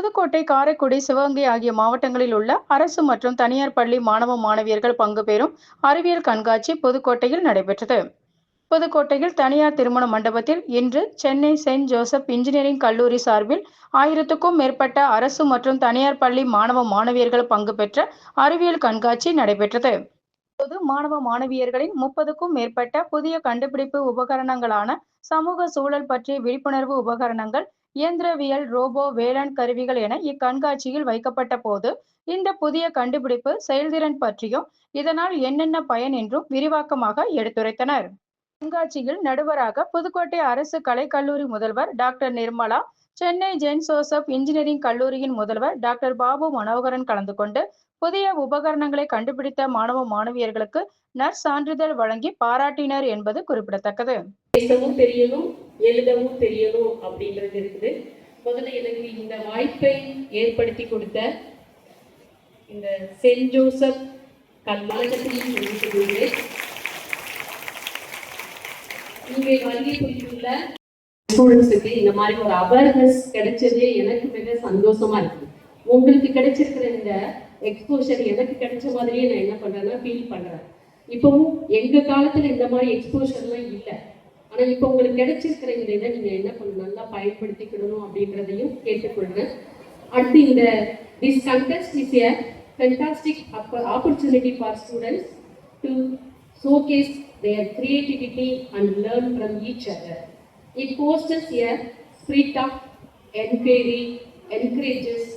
புதுக்கோட்டை காரைக்குடி சிவகங்கை ஆகிய மாவட்டங்களில் உள்ள அரசு மற்றும் தனியார் பள்ளி மாணவ மாணவியர்கள் பங்கு பெறும் அறிவியல் கண்காட்சி புதுக்கோட்டையில் நடைபெற்றது. புதுக்கோட்டையில் தனியார் திருமண மண்டபத்தில் இன்று சென்னை செயின்ட் ஜோசப் இன்ஜினியரிங் கல்லூரி சார்பில் ஆயிரத்துக்கும் மேற்பட்ட அரசு மற்றும் தனியார் பள்ளி மாணவ மாணவியர்கள் பங்கு பெற்ற அறிவியல் கண்காட்சி நடைபெற்றது. பொது மாணவ மாணவியர்களின் முப்பதுக்கும் மேற்பட்ட புதிய கண்டுபிடிப்பு உபகரணங்களான சமூக சூழல் பற்றிய விழிப்புணர்வு உபகரணங்கள் இயந்திரவியல் ரோபோ வேளாண் கருவிகள் என இக்கண்காட்சியில் வைக்கப்பட்ட போது இந்த புதிய கண்டுபிடிப்பு செயல்திறன் பற்றியும் இதனால் என்னென்ன பயன் என்றும் விரிவாக்கமாக எடுத்துரைத்தனர். கண்காட்சியில் நடுவராக புதுக்கோட்டை அரசு கலைக்கல்லூரி முதல்வர் டாக்டர் நிர்மலா சென்னை ஜென் ஜோசப் இன்ஜினியரிங் கல்லூரியின் முதல்வர் டாக்டர் பாபு மனோகரன் கலந்து கொண்டு புதிய உபகரணங்களை கண்டுபிடித்த மாணவ மாணவியர்களுக்கு நற்சான்றிதழ் வழங்கி பாராட்டினர் என்பது குறிப்பிடத்தக்கது. பெரியதும் எழுதவும் தெரியணும் அப்படின்றது இருக்குது. முதல்ல எனக்கு இந்த வாய்ப்பை ஏற்படுத்தி கொடுத்த இந்த சென்ட் ஜோசப் கல்வழக்கத்தையும் தெரிவித்துள்ளேன் இங்கே வங்கி புரிந்துள்ள ஸ்டூடெண்ட்ஸுக்கு இந்த மாதிரி ஒரு அவேர்னஸ் கிடைச்சது எனக்கு மிக சந்தோஷமா இருக்கு. உங்களுக்கு கிடைச்சிருக்கிற இந்த எக்ஸ்போஷர் எனக்கு கிடைச்ச மாதிரியே நான் என்ன பண்றேன்னா ஃபீல் பண்றேன். இப்பவும் எங்க காலத்துல இந்த மாதிரி எக்ஸ்போஷர்லாம் இல்லை. ஆனால் இப்போ உங்களுக்கு கிடைச்சிருக்கிற இந்த இதை நீங்கள் என்ன பண்ணணும் நல்லா பயன்படுத்திக்கணும் அப்படின்றதையும் கேட்டுக்கொள்கிறேன் அடுத்து இந்த this contest is a fantastic opportunity for students to showcase their creativity and learn from each other it fosters a spirit of inquiry, encourages